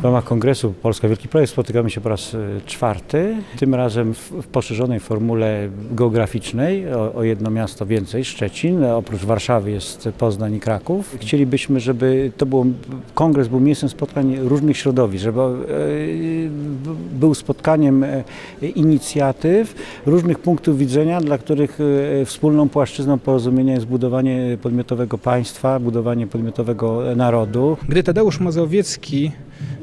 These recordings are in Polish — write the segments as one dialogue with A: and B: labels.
A: W ramach kongresu Polska Wielki Projekt spotykamy się po raz e, czwarty, tym razem w, poszerzonej formule geograficznej o, o jedno miasto więcej, Szczecin. Oprócz Warszawy jest Poznań i Kraków. Chcielibyśmy, żeby to było, kongres był miejscem spotkań różnych środowisk, żeby e, był spotkaniem e, inicjatyw, różnych punktów widzenia, dla których e, wspólną płaszczyzną porozumienia jest budowanie podmiotowego państwa, budowanie podmiotowego narodu.
B: Gdy Tadeusz Mazowiecki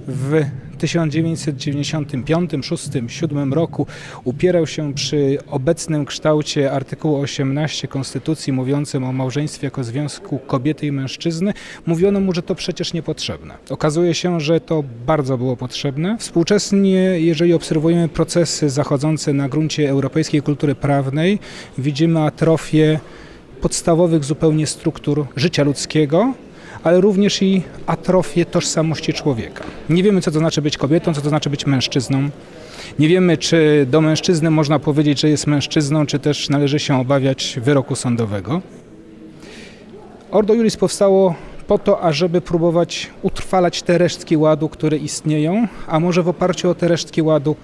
B: w 1995, 6, 7 roku upierał się przy obecnym kształcie artykułu 18 Konstytucji mówiącym o małżeństwie jako związku kobiety i mężczyzny, mówiono mu, że to przecież niepotrzebne. Okazuje się, że to bardzo było potrzebne. Współczesnie, jeżeli obserwujemy procesy zachodzące na gruncie europejskiej kultury prawnej, widzimy atrofię podstawowych zupełnie struktur życia ludzkiego, ale również i atrofię tożsamości człowieka. Nie wiemy, co to znaczy być kobietą, co to znaczy być mężczyzną. Nie wiemy, czy do mężczyzny można powiedzieć, że jest mężczyzną, czy też należy się obawiać wyroku sądowego. Ordo Juris powstało po to, ażeby próbować utrwalać te resztki ładu, które istnieją, a może w oparciu o te resztki ładu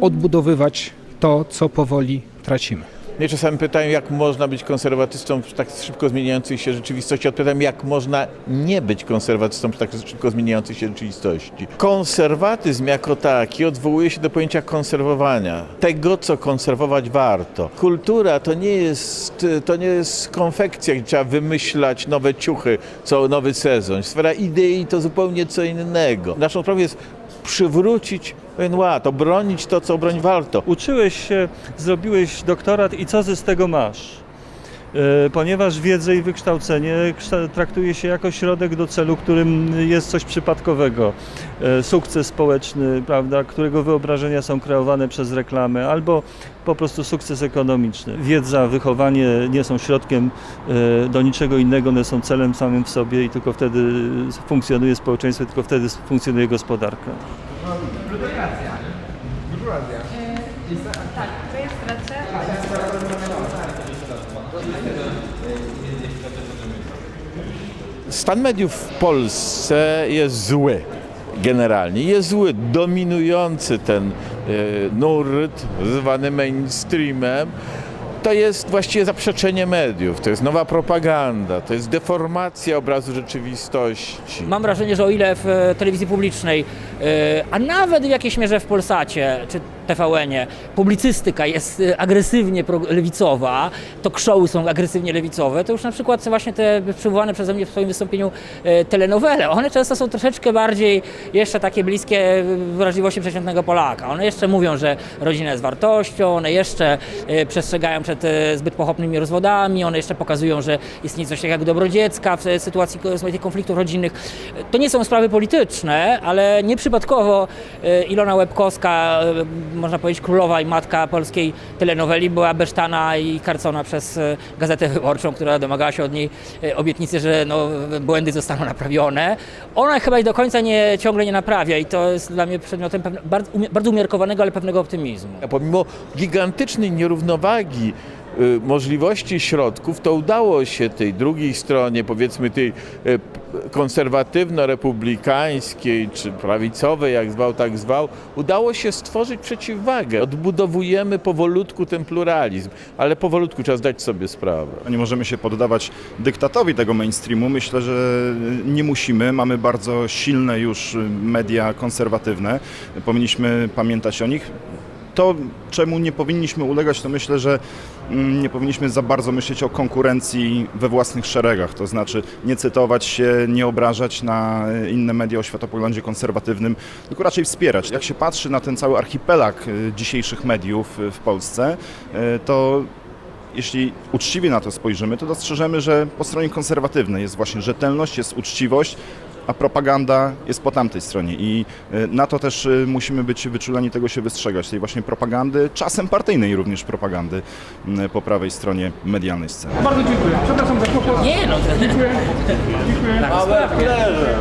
B: odbudowywać to, co powoli tracimy.
C: Mnie czasami pytają, jak można być konserwatystą w tak szybko zmieniającej się rzeczywistości. Odpowiadam, jak można nie być konserwatystą w tak szybko zmieniającej się rzeczywistości. Konserwatyzm jako taki odwołuje się do pojęcia konserwowania. Tego, co konserwować warto. Kultura to nie jest, to nie jest konfekcja, gdzie trzeba wymyślać nowe ciuchy, co nowy sezon. Sfera idei to zupełnie co innego. Naszą sprawą jest przywrócić pewien ład, obronić to, co obronić warto.
D: Uczyłeś się, zrobiłeś doktorat i co z tego masz? E, Ponieważ wiedzę i wykształcenie kszta- traktuje się jako środek do celu, którym jest coś przypadkowego. E, Sukces społeczny, prawda, którego wyobrażenia są kreowane przez reklamę, albo po prostu sukces ekonomiczny. Wiedza, wychowanie nie są środkiem e, do niczego innego, one są celem samym w sobie i tylko wtedy funkcjonuje społeczeństwo, tylko wtedy funkcjonuje gospodarka.
E: Tak, rejestracja.
C: Stan mediów w Polsce jest zły. Generalnie jest zły, dominujący ten e, nurt zwany mainstreamem. To jest właściwie zaprzeczenie mediów, to jest nowa propaganda, to jest deformacja obrazu rzeczywistości.
F: Mam wrażenie, że o ile w e, telewizji publicznej, a nawet w jakiejś mierze w Polsacie czy TVN-ie, publicystyka jest e, agresywnie lewicowa, to showy są agresywnie lewicowe, to już na przykład właśnie te przywołane przeze mnie w swoim wystąpieniu e, telenowele, one często są troszeczkę bardziej jeszcze takie bliskie wrażliwości przeciętnego Polaka. One jeszcze mówią, że rodzina jest wartością, one jeszcze e, przestrzegają przed e, zbyt pochopnymi rozwodami, one jeszcze pokazują, że istnieje coś takiego jak dobro dziecka w e, sytuacji konfliktów rodzinnych. E, To nie są sprawy polityczne, ale nieprzypadkowo e, Ilona Łebkowska, e, można powiedzieć królowa i matka polskiej telenoweli, była besztana i karcona przez e, Gazetę Wyborczą, która domagała się od niej obietnicy, że no, błędy zostaną naprawione. Ona chyba ich do końca nie, ciągle nie naprawia i to jest dla mnie przedmiotem bardzo, bardzo umiarkowanego, ale pewnego optymizmu.
C: A pomimo gigantycznej nierównowagi możliwości i środków, to udało się tej drugiej stronie, powiedzmy tej y, konserwatywno-republikańskiej czy prawicowej, jak zwał, tak zwał, udało się stworzyć przeciwwagę. Odbudowujemy powolutku ten pluralizm, ale powolutku trzeba zdać sobie sprawę.
G: Nie możemy się poddawać dyktatowi tego mainstreamu. Myślę, że nie musimy. Mamy bardzo silne już media konserwatywne. Powinniśmy pamiętać o nich. To, czemu nie powinniśmy ulegać, to myślę, że mm, nie powinniśmy za bardzo myśleć o konkurencji we własnych szeregach. To znaczy nie cytować się, nie obrażać na inne media o światopoglądzie konserwatywnym, tylko raczej wspierać. Jak się patrzy na ten cały archipelag y, dzisiejszych mediów y, w Polsce, to jeśli uczciwie na to spojrzymy, to dostrzeżemy, że po stronie konserwatywnej jest właśnie rzetelność, jest uczciwość, a propaganda jest po tamtej stronie i y, na to też y, musimy być wyczuleni, tego się wystrzegać, tej właśnie propagandy, czasem partyjnej również propagandy y, po prawej stronie medialnej sceny.
B: Bardzo dziękuję. Przepraszam za kłopot.
F: Nie no, to...
C: Małe plerze.